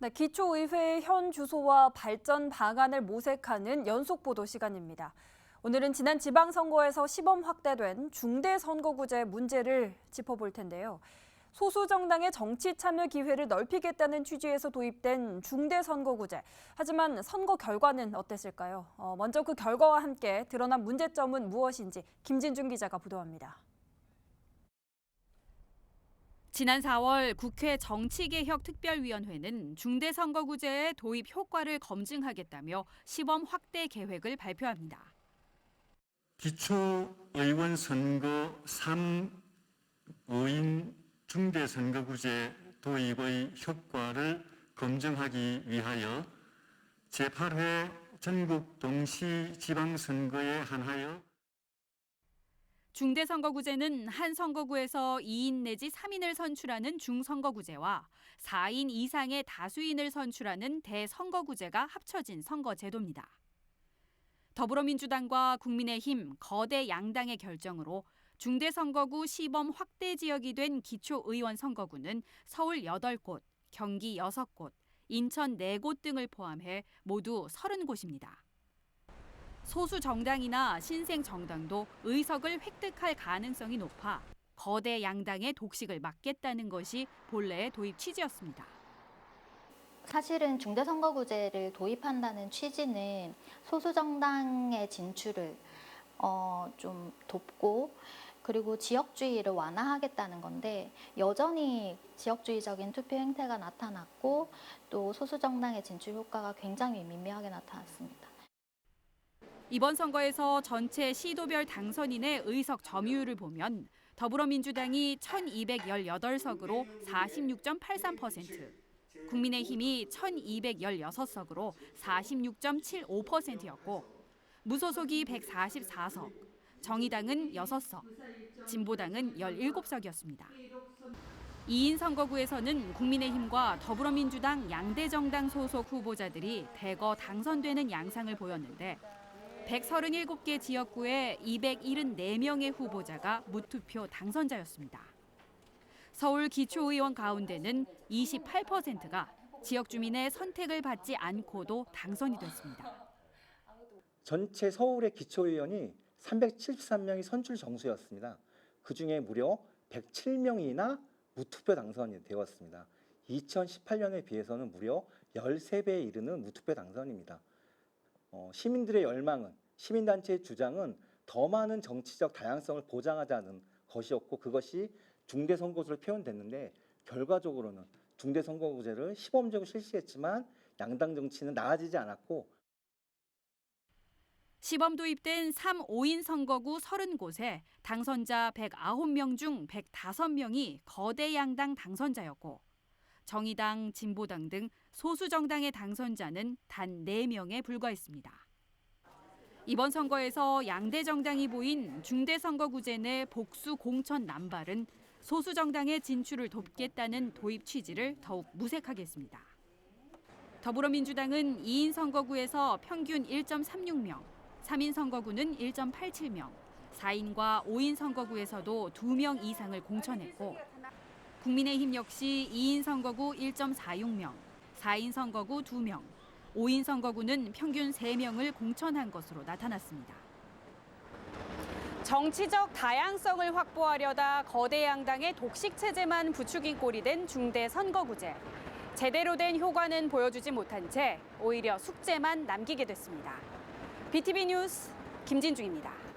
네, 기초의회의 현 주소와 발전 방안을 모색하는 연속 보도 시간입니다. 오늘은 지난 지방선거에서 시범 확대된 중대선거구제 문제를 짚어볼 텐데요. 소수 정당의 정치 참여 기회를 넓히겠다는 취지에서 도입된 중대선거구제. 하지만 선거 결과는 어땠을까요? 어, 먼저 그 결과와 함께 드러난 문제점은 무엇인지 김진중 기자가 보도합니다. 지난 4월 국회 정치개혁특별위원회는 중대선거구제의 도입 효과를 검증하겠다며 시범 확대 계획을 발표합니다. 기초의원 선거 3의인 중대선거구제 도입의 효과를 검증하기 위하여 제8회 전국 동시 지방선거에 한하여 중대선거구제는 한 선거구에서 2인 내지 3인을 선출하는 중선거구제와 4인 이상의 다수인을 선출하는 대선거구제가 합쳐진 선거제도입니다. 더불어민주당과 국민의힘 거대 양당의 결정으로 중대선거구 시범 확대 지역이 된 기초의원 선거구는 서울 8곳, 경기 6곳, 인천 4곳 등을 포함해 모두 30곳입니다. 소수 정당이나 신생 정당도 의석을 획득할 가능성이 높아 거대 양당의 독식을 막겠다는 것이 본래의 도입 취지였습니다. 사실은 중대선거구제를 도입한다는 취지는 소수 정당의 진출을 어, 좀 돕고 그리고 지역주의를 완화하겠다는 건데 여전히 지역주의적인 투표 행태가 나타났고 또 소수 정당의 진출 효과가 굉장히 미미하게 나타났습니다. 이번 선거에서 전체 시도별 당선인의 의석 점유율을 보면 더불어민주당이 1218석으로 46.83%, 국민의힘이 1216석으로 46.75%였고 무소속이 144석, 정의당은 6석, 진보당은 17석이었습니다. 2인 선거구에서는 국민의힘과 더불어민주당 양대 정당 소속 후보자들이 대거 당선되는 양상을 보였는데 137개 지역구에 274명의 후보자가 무투표 당선자였습니다. 서울 기초의원 가운데는 28%가 지역 주민의 선택을 받지 않고도 당선이 됐습니다. 전체 서울의 기초의원이 373명이 선출 정수였습니다. 그 중에 무려 107명이나 무투표 당선이 되었습니다. 2018년에 비해서는 무려 13배에 이르는 무투표 당선입니다. 어, 시민들의 열망은 시민단체의 주장은 더 많은 정치적 다양성을 보장하자는 것이었고 그것이 중대선거구제로 표현됐는데 결과적으로는 중대선거구제를 시범적으로 실시했지만 양당 정치는 나아지지 않았고 시범 도입된 3, 5인 선거구 30곳에 당선자 109명 중 105명이 거대 양당 당선자였고 정의당, 진보당 등 소수 정당의 당선자는 단 4명에 불과했습니다. 이번 선거에서 양대 정당이 보인 중대선거구제 내 복수 공천 남발은 소수 정당의 진출을 돕겠다는 도입 취지를 더욱 무색하겠습니다. 더불어민주당은 2인 선거구에서 평균 1.36명, 3인 선거구는 1.87명, 4인과 5인 선거구에서도 2명 이상을 공천했고 국민의힘 역시 2인 선거구 1.46명, 4인 선거구 2명, 5인 선거구는 평균 3명을 공천한 것으로 나타났습니다. 정치적 다양성을 확보하려다 거대 양당의 독식 체제만 부추긴 꼴이 된 중대 선거구제. 제대로 된 효과는 보여주지 못한 채 오히려 숙제만 남기게 됐습니다. BTV 뉴스 김진중입니다.